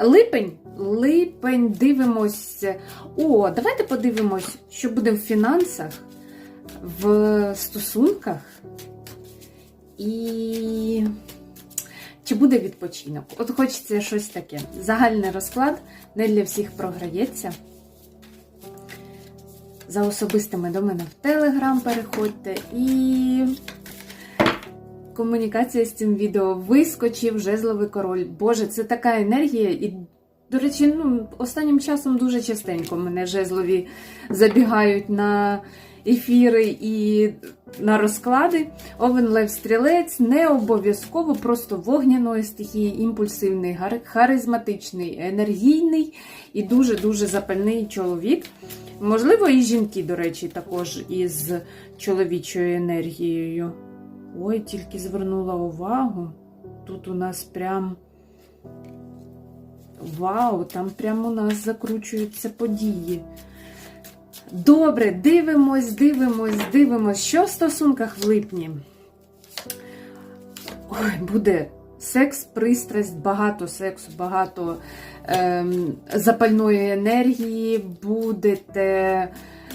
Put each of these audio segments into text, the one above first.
Липень. Липень, дивимось. О, давайте подивимось, що буде в фінансах, в стосунках. І чи буде відпочинок? От хочеться щось таке. Загальний розклад не для всіх програється. За особистими до мене в Телеграм переходьте і комунікація з цим відео вискочив жезловий король. Боже, це така енергія. І, до речі, ну, останнім часом дуже частенько мене жезлові забігають на ефіри і на розклади. Овен Лев Стрілець не обов'язково просто вогняної стихії, імпульсивний, харизматичний, енергійний і дуже-дуже запальний чоловік. Можливо, і жінки, до речі, також із чоловічою енергією. Ой, тільки звернула увагу. Тут у нас прям. Вау, там прямо у нас закручуються події. Добре, дивимось, дивимось, дивимось. Що в стосунках в липні? Ой, буде секс, пристрасть, багато сексу, багато ем, запальної енергії, будете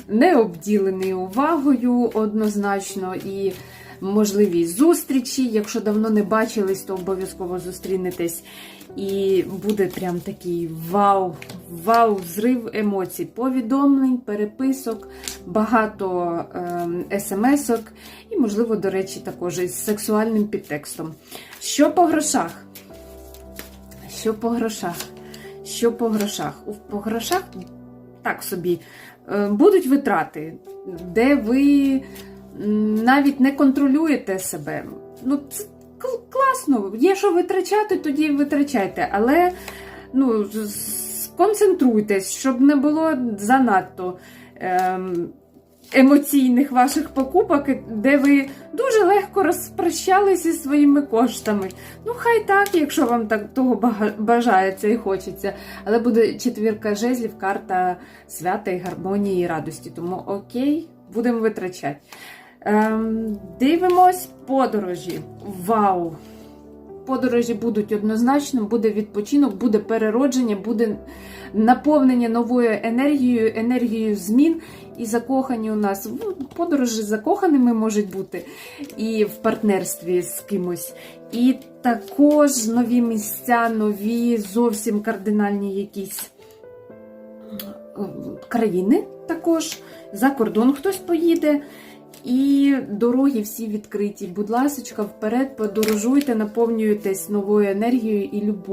не обділені увагою однозначно і можливі зустрічі. Якщо давно не бачились, то обов'язково зустрінетесь. І буде прям такий вау, вау, зрив емоцій, повідомлень, переписок, багато ем, смс-ок і, можливо, до речі, також із сексуальним підтекстом. Що по грошах? Що по грошах? Що по грошах? По грошах так собі е, будуть витрати, де ви навіть не контролюєте себе. Ну, це класно. Є що витрачати, тоді витрачайте. Але ну, сконцентруйтесь, щоб не було занадто. Ем, Емоційних ваших покупок, де ви дуже легко розпрощалися зі своїми коштами. Ну, хай так, якщо вам так того бажається і хочеться. Але буде четвірка жезлів, карта свята і гармонії і радості. Тому окей, будемо витрачати. Ем, дивимось подорожі. Вау! Подорожі будуть однозначно, буде відпочинок, буде переродження, буде наповнення новою енергією, енергією змін. І закохані у нас ну, подорожі закоханими можуть бути і в партнерстві з кимось. І також нові місця, нові, зовсім кардинальні якісь е, країни також. За кордон хтось поїде. І дороги всі відкриті. Будь ласка, вперед, подорожуйте, наповнюйтесь новою енергією і любов'ю.